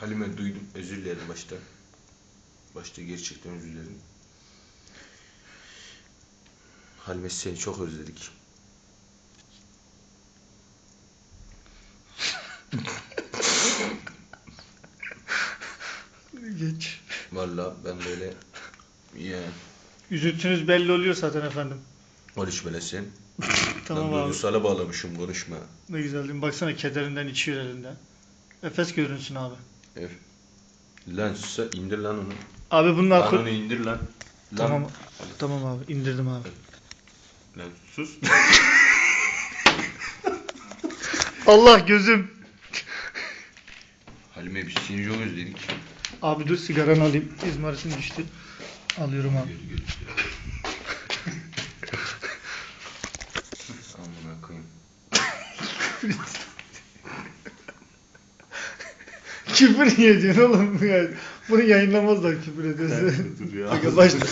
Halime duydum. Özür dilerim başta. Başta gerçekten özür dilerim. Halime seni çok özledik. Geç. Vallahi ben böyle ya Üzüntünüz belli oluyor zaten efendim. lan sen. Tamam ben abi. duygusala bağlamışım konuşma. Ne güzel değil mi? Baksana kederinden içiyor elinden. Efes görünsün abi. Ev. Lan susa indir lan onu. Abi bunlar Lan kur- onu indir lan. Lan. Tamam. Tamam abi indirdim abi. Lan sus. Allah gözüm. Halime biz seni çok özledik. Abi dur sigaranı alayım. İzmarisim düştü. Alıyorum abi. Gördü gördü. Amına koyayım. Küfür niye ediyorsun oğlum ya? Bunu yayınlamazlar küfür ediyorsun. Dur ya. Aga başla.